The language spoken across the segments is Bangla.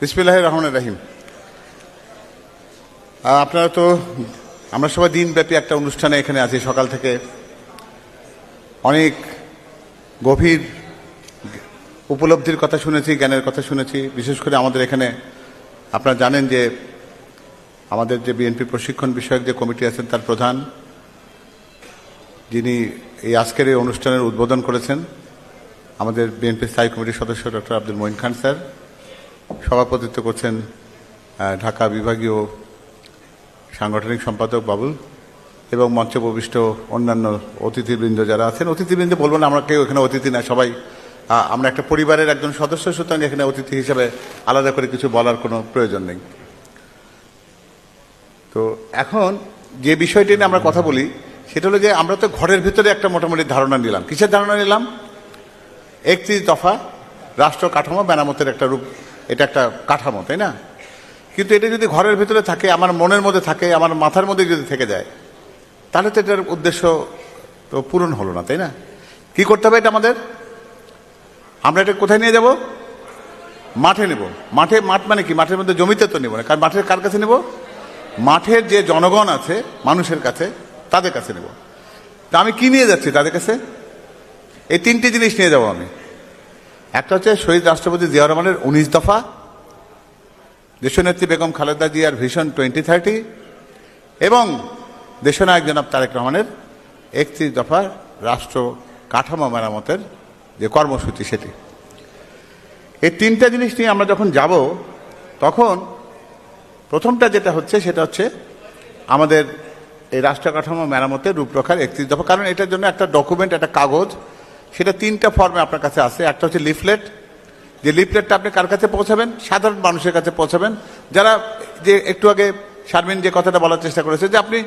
বিসমিল্লাহ রহমান রাহিম। আপনারা তো, আমরা সবাই দিনব্যাপী একটা অনুষ্ঠানে এখানে আছি সকাল থেকে। অনেক গভীর উপলব্ধির কথা শুনেছি, জ্ঞানের কথা শুনেছি। বিশেষ করে আমাদের এখানে, আপনারা জানেন যে আমাদের যে বিএনপি প্রশিক্ষণ বিষয়ক যে কমিটি আছেন, তার প্রধান, যিনি এই আজকের এই অনুষ্ঠানের উদ্বোধন করেছেন, আমাদের বিএনপি স্থায়ী কমিটির সদস্য ডক্টর আব্দুল মঈন খান স্যার। সভাপতিত্ব করছেন ঢাকা বিভাগীয় সাংগঠনিক সম্পাদক বাবুল এবং মঞ্চে উপবিষ্ট অন্যান্য অতিথিবৃন্দ যারা আছেন। অতিথিবৃন্দ বলব না, আমরা কেউ এখানে অতিথি না, সবাই আমরা একটা পরিবারের একজন সদস্য, সুতরাং এখানে অতিথি হিসাবে আলাদা করে কিছু বলার কোনো প্রয়োজন নেই। তো এখন যে বিষয়টি নিয়ে আমরা কথা বলি, সেটা হলো যে আমরা তো ঘরের ভিতরে একটা মোটামুটি ধারণা নিলাম। কিসের ধারণা নিলাম? একত্রিশ দফা রাষ্ট্র কাঠামো মেরামতের একটা রূপ এটা একটা কাঠামো, তাই না? কিন্তু এটা যদি ঘরের ভিতরে থাকে, আমার মনের মধ্যে থাকে, আমার মাথার মধ্যে যদি থেকে যায়, তাহলে তো এটার উদ্দেশ্য তো পূরণ হলো না, তাই না? কি করতে হবে এটা আমাদের? আমরা এটা কোথায় নিয়ে যাব? মাঠে নেব। মাঠে, মাঠ মানে কি? মাঠের মধ্যে জমিতে তো নেব না। কারণ মাঠের, কার কাছে নেব? মাঠের যে জনগণ আছে, মানুষের কাছে, তাদের কাছে নেব। তা আমি কি নিয়ে যাচ্ছি তাদের কাছে? এই তিনটি জিনিস নিয়ে যাব আমি। একটা হচ্ছে শহীদ রাষ্ট্রপতি জিয়া রহমানের উনিশ দফা, দেশনেত্রী বেগম খালেদা জিয়ার ভিশন টোয়েন্টি থার্টি, এবং দেশনায়ক জনাব তারেক রহমানের একত্রিশ দফা রাষ্ট্র কাঠামো মেরামতের যে কর্মসূচি সেটি। এই তিনটা জিনিস নিয়ে আমরা যখন যাব, তখন প্রথমটা যেটা হচ্ছে সেটা হচ্ছে আমাদের এই রাষ্ট্র কাঠামো মেরামতের রূপরেখার একত্রিশ দফা, কারণ এটার জন্য একটা ডকুমেন্ট একটা কাগজ সেটা তিনটা ফর্মে আপনার কাছে আছে। একটা হচ্ছে লিফলেট যে লিফলেটটা আপনি কার কাছে পৌঁছাবেন? সাধারণ মানুষের কাছে পৌঁছাবেন। যারা যে একটু আগে শারমিন যে কথাটা বলার চেষ্টা করেছে যে আপনি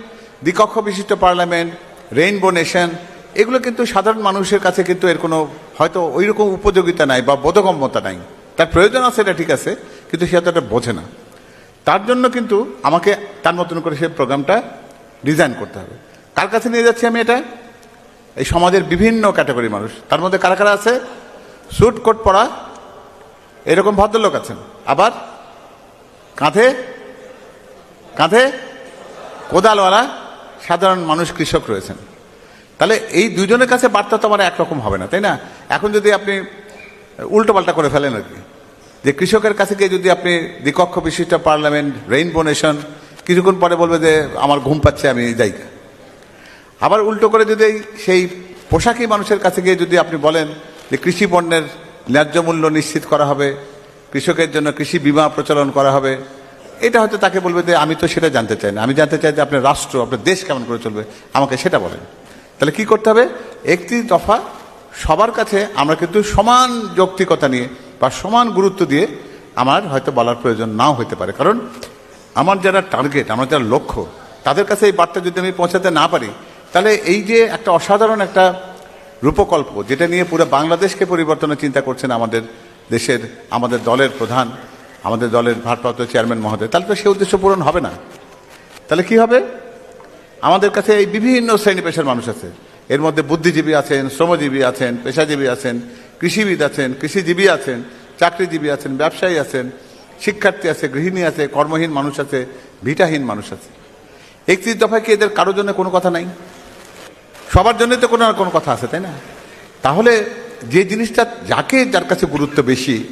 দ্বিকক্ষ বিশিষ্ট পার্লামেন্ট রেইনবো নেশন এগুলো কিন্তু সাধারণ মানুষের কাছে কিন্তু এর কোনো হয়তো ওই রকম উপযোগিতা নাই বা বোধগম্যতা নাই। তার প্রয়োজন আছে, এটা ঠিক আছে, কিন্তু সে হয়তো এটা বোঝে না। তার জন্য কিন্তু আমাকে তার মতন করে সে প্রোগ্রামটা ডিজাইন করতে হবে। কার কাছে নিয়ে যাচ্ছি আমি এটা? এই সমাজের বিভিন্ন ক্যাটাগরি মানুষ। তার মধ্যে কারা কারা আছে? স্যুট কোট পরা, এরকম ভদ্রলোক আছেন। আবার কাঁধে কাঁধে কোদালওয়ালা সাধারণ মানুষ কৃষক রয়েছেন। তাহলে এই দুজনের কাছে বার্তা তো আমার একরকম হবে না, তাই না? এখন যদি আপনি উল্টো পাল্টা করে ফেলেন আর কি। যে কৃষকের কাছে গিয়ে যদি আপনি দ্বিকক্ষ বিশিষ্ট পার্লামেন্ট, রেইনবো নেশন, কিছুক্ষণ পরে বলবে যে, আমার ঘুম পাচ্ছে, আমি যাই। আবার উল্টো করে যদি সেই পোশাকি মানুষের কাছে গিয়ে যদি আপনি বলেন যে কৃষি পণ্যের ন্যায্য মূল্য নিশ্চিত করা হবে, কৃষকের জন্য কৃষি বিমা প্রচলন করা হবে, এটা হয়তো তাকে বলবে যে আমি তো সেটা জানতে চাই না। আমি জানতে চাই যে আপনার রাষ্ট্র, আপনার দেশ কেমন করে চলবে, আমাকে সেটা বলেন। তাহলে কি করতে হবে? একটি দফা সবার কাছে আমরা কিন্তু সমান যৌক্তিকতা নিয়ে বা সমান গুরুত্ব দিয়ে আমার হয়তো বলার প্রয়োজন নাও হতে পারে। কারণ আমার যারা টার্গেট আমার যারা লক্ষ্য, তাদের কাছে এই বার্তা যদি আমি পৌঁছাতে না পারি তাহলে এই যে একটা অসাধারণ একটা রূপকল্প, যেটা নিয়ে পুরো বাংলাদেশকে পরিবর্তনের চিন্তা করছেন আমাদের দেশের, আমাদের দলের প্রধান, আমাদের দলের ভারপ্রাপ্ত চেয়ারম্যান মহোদয়, তাহলে তো সে উদ্দেশ্য পূরণ হবে না। তাহলে কি হবে? আমাদের কাছে এই বিভিন্ন শ্রেণি পেশার মানুষ আছে। এর মধ্যে বুদ্ধিজীবী আছেন, শ্রমজীবী আছেন, পেশাজীবী আছেন, কৃষিবিদ আছেন, কৃষিজীবী আছেন, চাকরিজীবী আছেন, ব্যবসায়ী আছেন, শিক্ষার্থী আছে, গৃহিণী আছে, কর্মহীন মানুষ আছে, ভিটাহীন মানুষ আছে। একত্রিশ দফায় কি এদের কারোর জন্য কোনো কথা নাই? সবার জন্যই তো কোনো আর কোনো কথা আছে, তাই না? তাহলে যে জিনিসটা যাকে যার কাছে গুরুত্ব বেশি,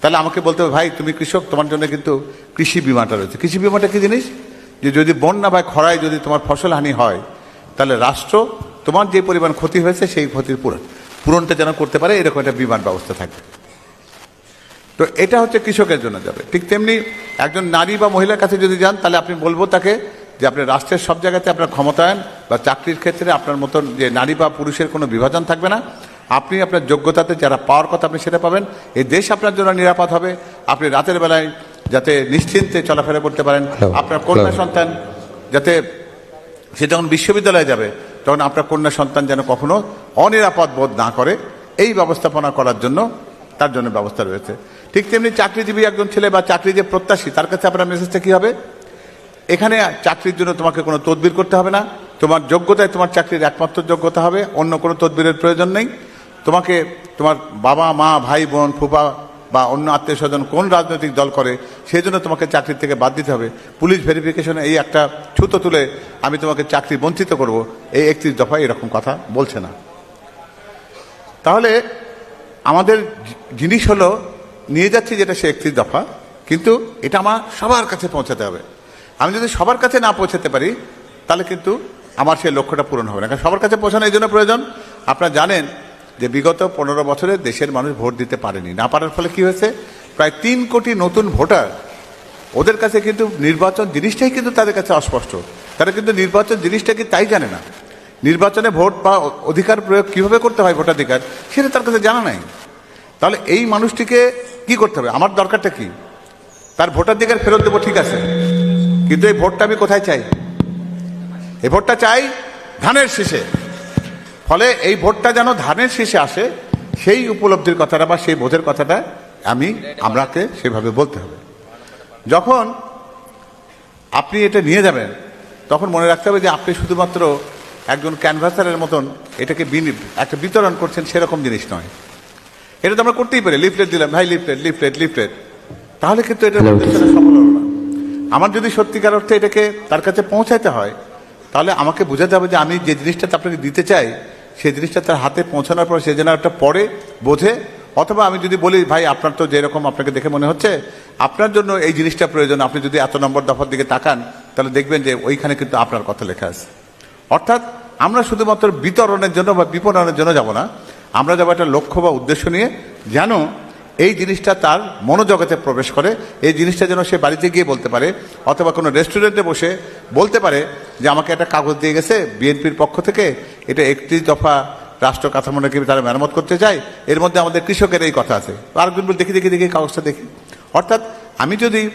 তাহলে আমাকে বলতে হবে, ভাই, তুমি কৃষক, তোমার জন্য কিন্তু কৃষি বিমাটা রয়েছে। কৃষি বিমাটা কি জিনিস? যে যদি বন্যা বা খরায় যদি তোমার ফসল হানি হয়, তাহলে রাষ্ট্র তোমার যে পরিমাণ ক্ষতি হয়েছে সেই ক্ষতির পূরণ, পূরণটা যেন করতে পারে, এরকম একটা বিমান ব্যবস্থা থাকবে। তো এটা হচ্ছে কৃষকের জন্য যাবে। ঠিক তেমনি একজন নারী বা মহিলার কাছে যদি যান, তাহলে আপনি বলব তাকে যে আপনি রাষ্ট্রের সব জায়গাতে আপনার ক্ষমতায়ন বা চাকরির ক্ষেত্রে আপনার মতন যে নারী বা পুরুষের কোনো বিভাজন থাকবে না। আপনি আপনার যোগ্যতাতে যারা পাওয়ার কথা আপনি সেটা পাবেন। এই দেশ আপনার জন্য নিরাপদ হবে। আপনি রাতের বেলায় যাতে নিশ্চিন্তে চলাফেরা করতে পারেন। আপনার কন্যা সন্তান যাতে সে যখন বিশ্ববিদ্যালয়ে যাবে তখন আপনার কন্যা সন্তান যেন কখনো অনিরাপদ বোধ না করে। এই ব্যবস্থাপনা করার জন্য তার জন্য ব্যবস্থা রয়েছে। ঠিক তেমনি চাকরিজীবী একজন ছেলে বা চাকরি যে প্রত্যাশী তার কাছে আপনার মেসেজটা কী হবে? এখানে চাকরির জন্য তোমাকে কোনো তদবির করতে হবে না। তোমার যোগ্যতায় তোমার চাকরির একমাত্র যোগ্যতা হবে, অন্য কোনো তদবিরের প্রয়োজন নেই। তোমাকে তোমার বাবা, মা, ভাই, বোন ফুপা বা অন্য আত্মীয় স্বজন কোন রাজনৈতিক দল করে সেই জন্য তোমাকে চাকরির থেকে বাদ দিতে হবে। পুলিশ ভেরিফিকেশনে এই একটা ছুতো তুলে আমি তোমাকে চাকরি বঞ্চিত করব। এই একত্রিশ দফা এরকম কথা বলছে না। তাহলে আমাদের জিনিস হলো, নিয়ে যাচ্ছি যেটা সে একত্রিশ দফা, কিন্তু এটা আমার সবার কাছে পৌঁছাতে হবে। আমি যদি সবার কাছে না পৌঁছাতে পারি, তাহলে কিন্তু আমার সেই লক্ষ্যটা পূরণ হবে না। কারণ সবার কাছে পৌঁছানো এই জন্য প্রয়োজন। আপনারা জানেন যে বিগত পনেরো বছরে দেশের মানুষ ভোট দিতে পারেনি। না পারার ফলে কি হয়েছে? প্রায় তিন কোটি নতুন ভোটার ওদের কাছে কিন্তু নির্বাচন জিনিসটাই কিন্তু তাদের কাছে অস্পষ্ট। তারা কিন্তু নির্বাচন জিনিসটা কি তাই জানে না? নির্বাচনে ভোট বা অধিকার প্রয়োগ কীভাবে করতে হয় ভোটাধিকার, সেটা তার কাছে জানা নাই। তাহলে এই মানুষটিকে কি করতে হবে? আমার দরকারটা কি? তার ভোটাধিকার ফেরত দেবো ঠিক আছে। কিন্তু এই ভোটটা আমি কোথায় চাই? এই ভোটটা চাই ধানের শীষে। ফলে এই ভোটটা যেন ধানের শীষে আসে সেই উপলব্ধির কথাটা বা সেই বোধের কথাটা আমি আমরাকে সেভাবে বলতে হবে। যখন আপনি এটা নিয়ে যাবেন তখন মনে রাখতে হবে যে আপনি শুধুমাত্র একজন ক্যানভাসারের মতন এটাকে একটা বিতরণ করছেন সেরকম জিনিস নয়। এটা তো আমরা করতেই পারি। লিফলেট দিলাম ভাই লিফলেট লিফলেট লিফলেট। তাহলে কিন্তু এটা সফল না আমার যদি সত্যিকার অর্থে এটাকে তার কাছে পৌঁছাইতে হয়, তাহলে আমাকে বোঝাতে হবে যে আমি যে জিনিসটা আপনাকে দিতে চাই সেই জিনিসটা তার হাতে পৌঁছানোর পর সে যেন একটা পরে বোঝে। অথবা আমি যদি বলি, ভাই, আপনার তো যেরকম আপনাকে দেখে মনে হচ্ছে, আপনার জন্য এই জিনিসটা প্রয়োজন, আপনি যদি এত নম্বর দফার দিকে তাকান, তাহলে দেখবেন যে ওইখানে কিন্তু আপনার কথা লেখা আছে। অর্থাৎ আমরা শুধুমাত্র বিতরণের জন্য বা বিপণনের জন্য যাব না, আমরা যাব একটা লক্ষ্য বা উদ্দেশ্য নিয়ে, যেন এই জিনিসটা তার মনোজগতে প্রবেশ করে। এই জিনিসটা যেন সে বাড়িতে গিয়ে বলতে পারে, অথবা কোনো রেস্টুরেন্টে বসে বলতে পারে যে, আমাকে একটা কাগজ দিয়ে গেছে, বিএনপির পক্ষ থেকে এটা একত্রিশ দফা রাষ্ট্র কাঠামোটাকে তারা মেরামত করতে চায়, এর মধ্যে আমাদের কৃষকের এই কথা আছে। আরেকজন বলে দেখি দেখি দেখি, কাগজটা দেখি। অর্থাৎ আমি যদি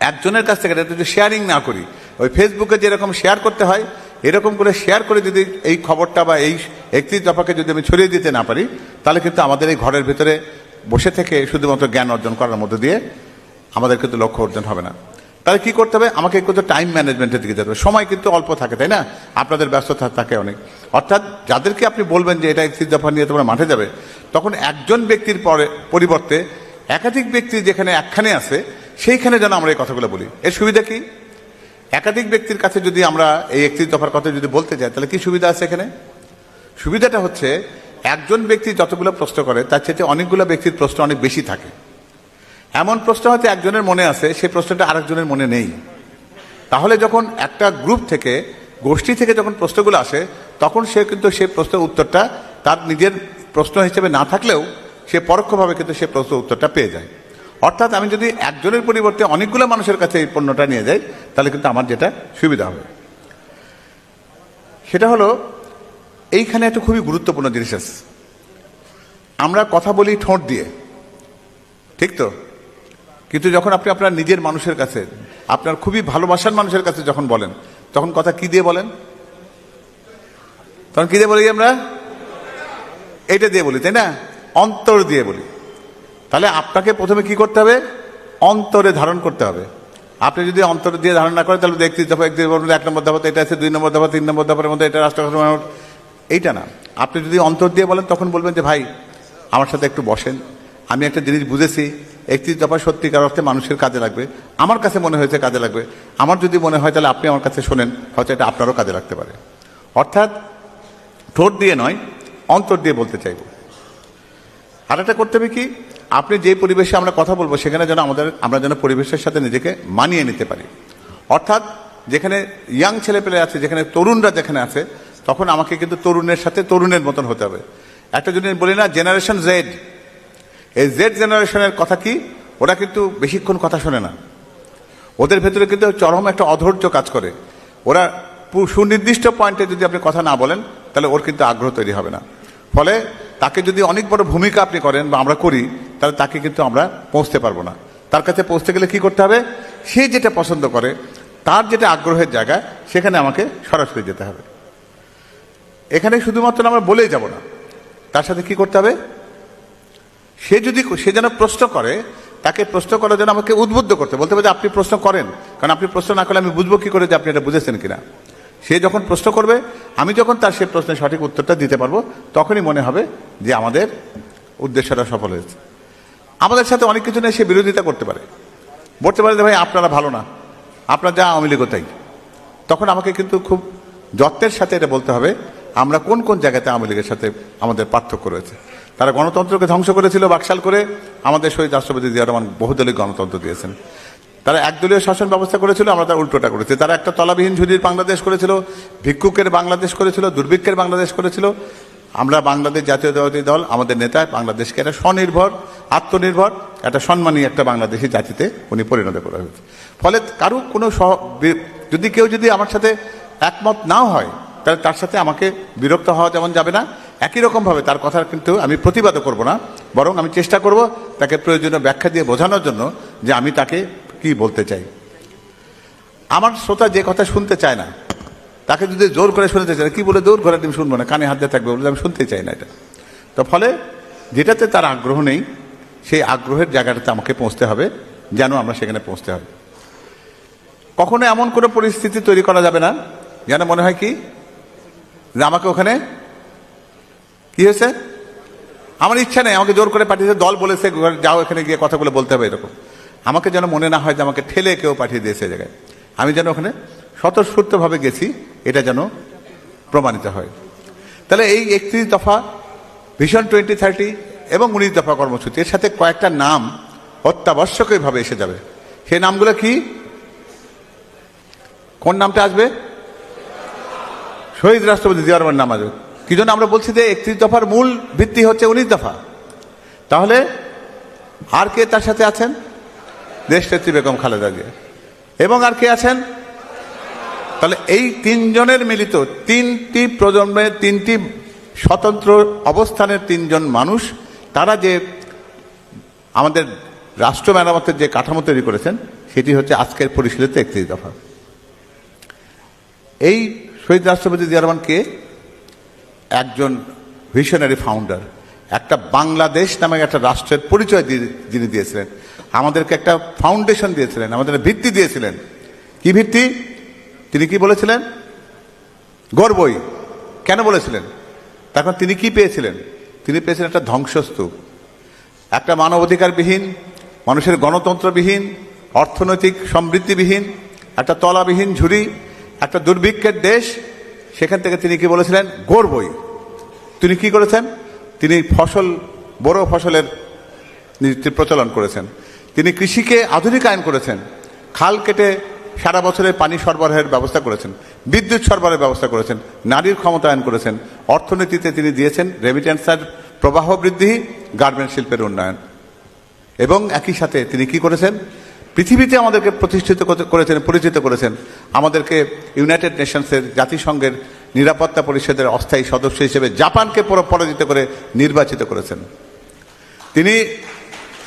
একজনের কাছ থেকে এটা যদি শেয়ারিং না করি, ওই ফেসবুকে যেরকম শেয়ার করতে হয়, এরকম করে শেয়ার করে যদি এই খবরটা বা এই একত্রিশ দফাকে যদি আমি ছড়িয়ে দিতে না পারি, তাহলে কিন্তু আমাদের এই ঘরের ভিতরে বসে থেকে শুধুমাত্র জ্ঞান অর্জন করার মধ্যে দিয়ে আমাদের কিন্তু লক্ষ্য অর্জন হবে না। তাহলে কি করতে হবে? আমাকে কিন্তু টাইম ম্যানেজমেন্টের দিকে যেতে হবে। সময় কিন্তু অল্প থাকে, তাই না? আপনাদের ব্যস্ততা থাকে অনেক। অর্থাৎ যাদেরকে আপনি বলবেন যে এটা একত্রিশ দফা নিয়ে তোমরা মাঠে যাবে, তখন একজন ব্যক্তির পরে, পরিবর্তে একাধিক ব্যক্তি যেখানে একখানে আছে, সেইখানে যেন আমরা এই কথাগুলো বলি। এর সুবিধা কি? একাধিক ব্যক্তির কাছে যদি আমরা এই একত্রিশ দফার কথা যদি বলতে যাই, তাহলে কি সুবিধা আছে এখানে? সুবিধাটা হচ্ছে একজন ব্যক্তি যতগুলো প্রশ্ন করে, তার চেয়ে অনেকগুলো ব্যক্তির প্রশ্ন অনেক বেশি থাকে। এমন প্রশ্ন হয়তো একজনের মনে আছে, সেই প্রশ্নটা আরেকজনের মনে নেই। তাহলে যখন একটা গ্রুপ থেকে, গোষ্ঠী থেকে যখন প্রশ্নগুলো আসে, তখন সে কিন্তু সেই প্রশ্নের উত্তরটা তার নিজের প্রশ্ন হিসেবে না থাকলেও সে পরোক্ষভাবে কিন্তু সে প্রশ্ন উত্তরটা পেয়ে যায়। অর্থাৎ আমি যদি একজনের পরিবর্তে অনেকগুলো মানুষের কাছে এই পণ্যটা নিয়ে যাই, তাহলে কিন্তু আমার যেটা সুবিধা হবে। সেটা হলো এইখানে একটা খুবই গুরুত্বপূর্ণ জিনিস আছে। আমরা কথা বলি ঠোঁট দিয়ে। ঠিক তো? কিন্তু যখন আপনি আপনার নিজের মানুষের কাছে, আপনার খুবই ভালোবাসার মানুষের কাছে যখন বলেন, তখন কথা কি দিয়ে বলেন? তখন কি দিয়ে বলি আমরা? এইটা দিয়ে বলি, তাই না? অন্তর দিয়ে বলি। তাহলে আপনাকে প্রথমে কি করতে হবে? অন্তরে ধারণ করতে হবে। আপনি যদি অন্তরে দিয়ে ধারণ না করেন, তাহলে দেখতে দফা এক নম্বর দফাতে এটা আছে, দুই নম্বর দফা তিন নম্বর দফার মধ্যে, এটা রাষ্ট্র এইটা না। আপনি যদি অন্তর দিয়ে বলেন, তখন বলবেন যে, ভাই, আমার সাথে একটু বসেন। আমি একটা জিনিস বুঝেছি একত্রিশ দফা সত্যিকার অর্থে মানুষের কাজে লাগবে। আমার কাছে মনে হয়েছে কাজে লাগবে। আমার যদি মনে হয়, তাহলে আপনি আমার কাছে শোনেন, হয়তো এটা আপনারও কাজে লাগতে পারে। অর্থাৎ, ঠোঁট দিয়ে নয়, অন্তর দিয়ে বলতে চাইব। আর একটা করতে হবে কি, আপনি যে পরিবেশে আমরা কথা বলব, সেখানে যেন আমাদের, আমরা যেন পরিবেশের সাথে নিজেকে মানিয়ে নিতে পারি। অর্থাৎ, যেখানে ইয়াং ছেলেপেলে আছে, যেখানে তরুণরা যেখানে আছে তখন আমাকে কিন্তু তরুণের সাথে তরুণের মতন হতে হবে। একটা যদি বলি না জেনারেশন জেড এই জেড জেনারেশনের কথা কি? ওরা কিন্তু বেশিক্ষণ কথা শোনে না। ওদের ভেতরে কিন্তু চরম একটা অধৈর্য কাজ করে। ওরা সুনির্দিষ্ট পয়েন্টে যদি আপনি কথা না বলেন, তাহলে ওর কিন্তু আগ্রহ তৈরি হবে না। ফলে তাকে যদি অনেক বড় ভূমিকা আপনি করেন বা আমরা করি, তাহলে তাকে কিন্তু আমরা পৌঁছতে পারব না। তার কাছে পৌঁছতে গেলে কি করতে হবে? সে যেটা পছন্দ করে, তার যেটা আগ্রহের জায়গা, সেখানে আমাকে সরাসরি যেতে হবে। এখানে শুধুমাত্র আমরা বলেই যাব না। তার সাথে কি করতে হবে? সে যদি, সে যেন প্রশ্ন করে, তাকে প্রশ্ন করার জন্য আমাকে উদ্বুদ্ধ করতে বলতে হবে যে আপনি প্রশ্ন করেন, কারণ আপনি প্রশ্ন না করলে আমি বুঝব কি করে যে আপনি এটা বুঝেছেন কিনা। সে যখন প্রশ্ন করবে, আমি যখন তার সে প্রশ্নের সঠিক উত্তরটা দিতে পারব, তখনই মনে হবে যে আমাদের উদ্দেশ্যটা সফল হয়েছে। আমাদের সাথে অনেক কিছু নিয়ে সে বিরোধিতা করতে পারে। বলতে পারে যে, ভাই, আপনারা ভালো না। আপনার যা আওয়ামী লীগও তাই। তখন আমাকে কিন্তু খুব যত্নের সাথে এটা বলতে হবে। আমরা কোন কোন জায়গাতে আওয়ামী লীগের সাথে আমাদের পার্থক্য রয়েছে? তারা গণতন্ত্রকে ধ্বংস করেছিল বাকশাল করে আমাদের শহীদ রাষ্ট্রপতি জিয়া রহমান বহুদলীয় গণতন্ত্র দিয়েছেন। তারা একদলীয় শাসন ব্যবস্থা করেছিল, আমরা তার উল্টোটা করেছি। তারা একটা তলাবিহীন ঝুড়ির বাংলাদেশ করেছিল, ভিক্ষুকের বাংলাদেশ করেছিল, দুর্ভিক্ষের বাংলাদেশ করেছিল। আমরা বাংলাদেশ জাতীয় জাতীয়তাবাদী দল, আমাদের নেতা বাংলাদেশকে একটা স্বনির্ভর, আত্মনির্ভর, একটা সম্মানী একটা বাংলাদেশি জাতিতে উনি পরিণত করা হয়েছে। ফলে কারও কোনো যদি কেউ যদি আমার সাথে একমত নাও হয় তাহলে তার সাথে আমাকে বিরক্ত হওয়া যেমন যাবে না। একই রকমভাবে তার কথা কিন্তু আমি প্রতিবাদও করব না, বরং আমি চেষ্টা করব তাকে প্রয়োজনীয় ব্যাখ্যা দিয়ে বোঝানোর জন্য যে আমি তাকে কি বলতে চাই। আমার শ্রোতা যে কথা শুনতে চায় না, তাকে যদি জোর করে শুনতে চায়, কি বলে দৌড় ঘরে তুমি শুনব না, কানে হাত দিয়ে থাকবে বলে আমি শুনতে চাই না এটা। তো ফলে যেটাতে তার আগ্রহ নেই, সেই আগ্রহের জায়গাটাতে আমাকে পৌঁছতে হবে, যেন আমরা সেখানে পৌঁছতে হবে। কখনো এমন কোনো পরিস্থিতি তৈরি করা যাবে না, যেন মনে হয় কি যে আমাকে ওখানে কি হয়েছে? আমার ইচ্ছা নেই, আমাকে জোর করে পাঠিয়েছে, দল বলেছে, যাও এখানে গিয়ে কথাগুলো বলতে হবে এরকম। আমাকে যেন মনে না হয় যে আমাকে ঠেলে কেউ পাঠিয়ে দিয়েছে জায়গায়। আমি যেন ওখানে স্বতঃস্ফূর্তভাবে গেছি, এটা যেন প্রমাণিত হয়। তাহলে এই একত্রিশ দফা ভিশন টোয়েন্টি থার্টি এবং উনিশ দফা কর্মসূচি, এর সাথে কয়েকটা নাম অত্যাবশ্যকভাবে এসে যাবে। সেই নামগুলো কি? কোন নামটা আসবে? শহীদ রাষ্ট্রপতি জিয়া রহমান নাম আসবে কি জন্য আমরা বলছি যে একত্রিশ দফার মূল ভিত্তি হচ্ছে উনিশ দফা? তাহলে আর কে তার সাথে আছেন? দেশনেত্রী বেগম খালেদা জিয়া। এবং আর কে আছেন? তাহলে এই তিনজনের মিলিত তিনটি প্রজন্মের তিনটি স্বতন্ত্র অবস্থানের তিনজন মানুষ, তারা যে আমাদের রাষ্ট্র মেরামতের যে কাঠামো তৈরি করেছেন, সেটি হচ্ছে আজকের পরিশীলিত একত্রিশ দফা। এই শহীদ রাষ্ট্রপতি জিয়া রহমান কে? একজন ভিশনারি ফাউন্ডার একটা বাংলাদেশ নামে একটা রাষ্ট্রের পরিচয় যিনি দিয়েছিলেন। আমাদেরকে একটা ফাউন্ডেশন দিয়েছিলেন, আমাদের ভিত্তি দিয়েছিলেন। কি ভিত্তি? তিনি কি বলেছিলেন? গর্বই কেন বলেছিলেন? তখন তিনি কি পেয়েছিলেন? তিনি পেয়েছিলেন একটা ধ্বংসস্তূপ। একটা মানবাধিকারবিহীন, মানুষের গণতন্ত্রবিহীন, অর্থনৈতিক সমৃদ্ধিবিহীন, একটা তলাবিহীন ঝুড়ি একটা দুর্ভিক্ষের দেশ, সেখান থেকে তিনি কি বলেছিলেন? গড়বই তিনি কি করেছেন? তিনি ফসল, বড় ফসলের প্রচলন করেছেন। তিনি কৃষিকে আধুনিক আধুনিকায়ন করেছেন। খাল কেটে সারা বছরের পানি সরবরাহের ব্যবস্থা করেছেন। বিদ্যুৎ সরবরাহের ব্যবস্থা করেছেন। নারীর ক্ষমতায়ন করেছেন। অর্থনীতিতে তিনি দিয়েছেন রেমিটেন্সের প্রবাহ বৃদ্ধি গার্মেন্ট শিল্পের উন্নয়ন। এবং একই সাথে তিনি কি করেছেন? পৃথিবীতে আমাদেরকে প্রতিষ্ঠিত করেছেন, পরিচিত করেছেন। আমাদেরকে ইউনাইটেড নেশনসের জাতিসংঘের নিরাপত্তা পরিষদের অস্থায়ী সদস্য হিসেবে জাপানকে পরাজিত করে নির্বাচিত করেছেন। তিনি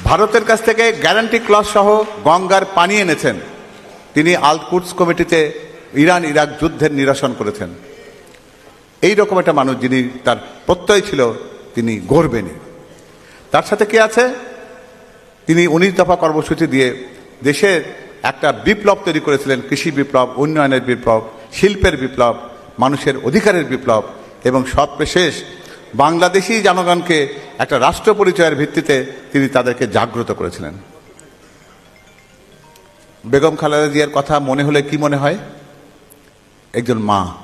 ভারতের কাছ থেকে গ্যারান্টি ক্লস সহ গঙ্গার পানি এনেছেন। তিনি আলকুটস কমিটিতে ইরান ইরাক যুদ্ধের নিরসন করেছেন। এই রকম একটা মানুষ যিনি, তার প্রত্যয় ছিল, তিনি গড়বেনি তার সাথে কে আছে? তিনি উনিশ দফা কর্মসূচি দিয়ে দেশের একটা বিপ্লব তৈরি করেছিলেন, কৃষি বিপ্লব, উন্নয়নের বিপ্লব, শিল্পের বিপ্লব, মানুষের অধিকারের বিপ্লব এবং সর্বশেষ বাংলাদেশি জনগণকে একটা রাষ্ট্র পরিচয়ের ভিত্তিতে তিনি তাদেরকে জাগ্রত করেছিলেন। বেগম খালেদা জিয়ার কথা মনে হলে কি মনে হয়? একজন মা।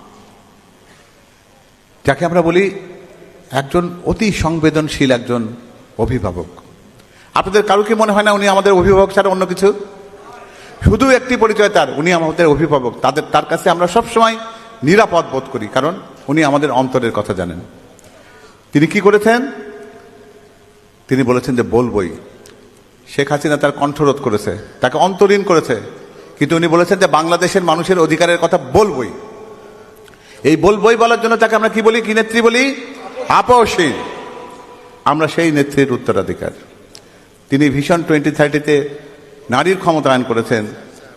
যাকে আমরা বলি একজন অতি সংবেদনশীল একজন অভিভাবক। আপনাদের কারও কি মনে হয় না উনি আমাদের অভিভাবক ছাড়া অন্য কিছু? শুধু একটি পরিচয় তার, উনি আমাদের অভিভাবক। তাদের, তার কাছে আমরা সবসময় নিরাপদ বোধ করি, কারণ উনি আমাদের অন্তরের কথা জানেন। তিনি কি করেছেন? তিনি বলেছেন যে বলবই। শেখ হাসিনা তার কণ্ঠরোধ করেছে, তাকে অন্তরীণ করেছে। কিন্তু উনি বলেছেন যে বাংলাদেশের মানুষের অধিকারের কথা বলবই। এই বলবই বলার জন্য তাকে আমরা কি বলি? কি নেত্রী বলি? আপসীন আমরা সেই নেত্রীর উত্তরাধিকার। তিনি ভিশন টোয়েন্টি থার্টিতে নারীর ক্ষমতায়ন করেছেন,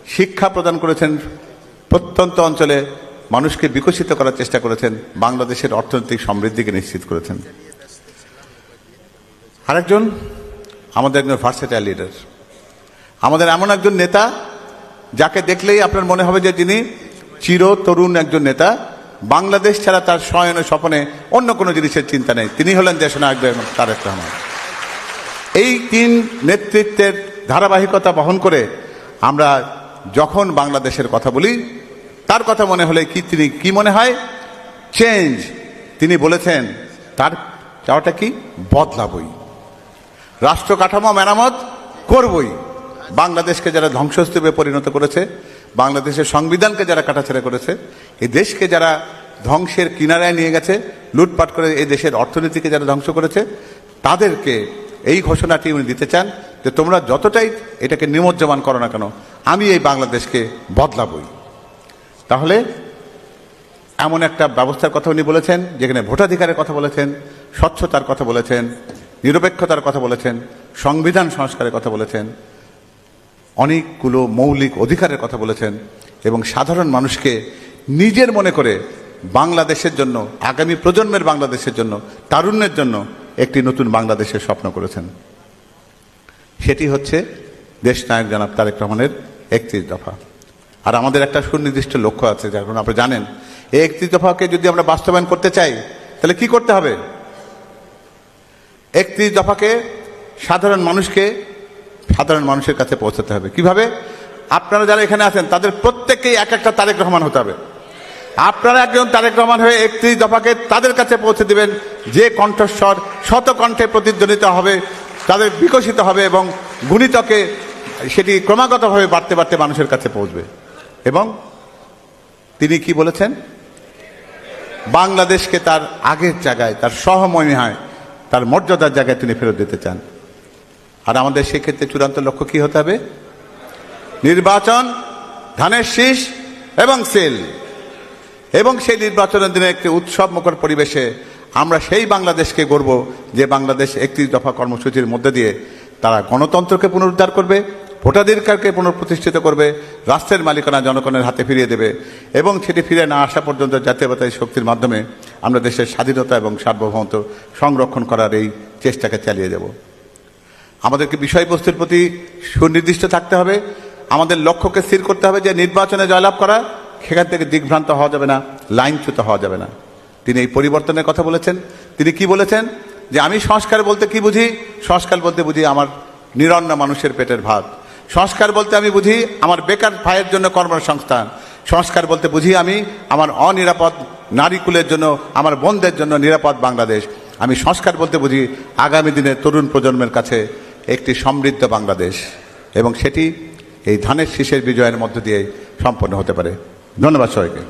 শিক্ষা প্রদান করেছেন, প্রত্যন্ত অঞ্চলে মানুষকে বিকশিত করার চেষ্টা করেছেন, বাংলাদেশের অর্থনৈতিক সমৃদ্ধিকে নিশ্চিত করেছেন। আরেকজন আমাদের একজন ভার্সেটাইল লিডার আমাদের এমন একজন নেতা যাকে দেখলেই আপনার মনে হবে যে তিনি চির তরুণ একজন নেতা। বাংলাদেশ ছাড়া তার শয়নে স্বপনে অন্য কোনো জিনিসের চিন্তা নেই। তিনি হলেন দেশনায়ক তারেক রহমান। এই তিন নেতৃত্বের ধারাবাহিকতা বহন করে আমরা যখন বাংলাদেশের কথা বলি, তার কথা মনে হলে কি তিনি কি মনে হয়? চেঞ্জ তিনি বলেছেন, তার চাওয়াটা কি? বদলাবই। রাষ্ট্র কাঠামো মেরামত করবই। বাংলাদেশকে যারা ধ্বংসস্তূপে পরিণত করেছে, বাংলাদেশের সংবিধানকে যারা কাটাছেড়া করেছে এই দেশকে যারা ধ্বংসের কিনারায় নিয়ে গেছে, লুটপাট করে এই দেশের অর্থনীতিকে যারা ধ্বংস করেছে, তাদেরকে এই ঘোষণাটি উনি দিতে চান যে তোমরা যতটাই এটাকে নিমজ্জমান করো না কেন, আমি এই বাংলাদেশকে বদলাবই। তাহলে এমন একটা ব্যবস্থার কথা উনি বলেছেন, যেখানে ভোটাধিকারের কথা বলেছেন, স্বচ্ছতার কথা বলেছেন, নিরপেক্ষতার কথা বলেছেন, সংবিধান সংস্কারের কথা বলেছেন, অনেকগুলো মৌলিক অধিকারের কথা বলেছেন এবং সাধারণ মানুষকে নিজের মনে করে বাংলাদেশের জন্য, আগামী প্রজন্মের বাংলাদেশের জন্য, তারুণ্যের জন্য একটি নতুন বাংলাদেশের স্বপ্ন করেছেন। সেটি হচ্ছে দেশনায়ক জনাব তারেক রহমানের একত্রিশ দফা। আর আমাদের একটা সুনির্দিষ্ট লক্ষ্য আছে যেমন আপনি জানেন, এই একত্রিশ দফাকে যদি আমরা বাস্তবায়ন করতে চাই, তাহলে কি করতে হবে? একত্রিশ দফাকে সাধারণ মানুষকে, সাধারণ মানুষের কাছে পৌঁছাতে হবে। কীভাবে? আপনারা যারা এখানে আছেন, তাদের প্রত্যেককেই এক একটা তারেক রহমান হতে হবে। আপনারা একজন তারেক রহমান হয়ে একত্রিশ দফাকে তাদের কাছে পৌঁছে দিবেন। যে কণ্ঠস্বর শত কণ্ঠে প্রতিধ্বনিত হবে, তাদের বিকশিত হবে এবং গুণিতকে সেটি ক্রমাগতভাবে বাড়তে বাড়তে মানুষের কাছে পৌঁছবে। এবং তিনি কি বলেছেন? বাংলাদেশকে তার আগের জায়গায়, তার সহমহিমায় তার মর্যাদার জায়গায় তিনি ফেরত দিতে চান। আর আমাদের সেক্ষেত্রে চূড়ান্ত লক্ষ্য কি হতে হবে? নির্বাচন, ধানের শীষ এবং সেল। এবং সেই নির্বাচনের দিনে একটি উৎসব মুখর পরিবেশে আমরা সেই বাংলাদেশকে গড়ব যে বাংলাদেশ একত্রিশ দফা কর্মসূচির মধ্যে দিয়ে তারা গণতন্ত্রকে পুনরুদ্ধার করবে, ভোটাধিকারকে পুনঃপ্রতিষ্ঠিত করবে, রাষ্ট্রের মালিকানা জনগণের হাতে ফিরিয়ে দেবে এবং সেটি ফিরে না আসা পর্যন্ত জাতীয়তাবাদী শক্তির মাধ্যমে আমরা দেশের স্বাধীনতা এবং সার্বভৌমত্ব সংরক্ষণ করার এই চেষ্টাকে চালিয়ে যাব আমাদেরকে বিষয়বস্তুর প্রতি সুনির্দিষ্ট থাকতে হবে। আমাদের লক্ষ্যকে স্থির করতে হবে যে নির্বাচনে জয়লাভ করা সেখান থেকে দিগ্ভ্রান্ত হওয়া যাবে না, লাইনচ্যুত হওয়া যাবে না। তিনি এই পরিবর্তনের কথা বলেছেন। তিনি কি বলেছেন? যে আমি সংস্কার বলতে কি বুঝি? সংস্কার বলতে বুঝি আমার নিরন্ন মানুষের পেটের ভাত। সংস্কার বলতে আমি বুঝি আমার বেকার ভাইয়ের জন্য কর্মসংস্থান। সংস্কার বলতে বুঝি আমি আমার অনিরাপদ নারীকুলের জন্য, আমার বোনদের জন্য নিরাপদ বাংলাদেশ। আমি সংস্কার বলতে বুঝি আগামী দিনে তরুণ প্রজন্মের কাছে একটি সমৃদ্ধ বাংলাদেশ। এবং সেটি এই ধানের শীষের বিজয়ের মধ্য দিয়ে সম্পন্ন হতে পারে। ধন্যবাদ সবাইকে।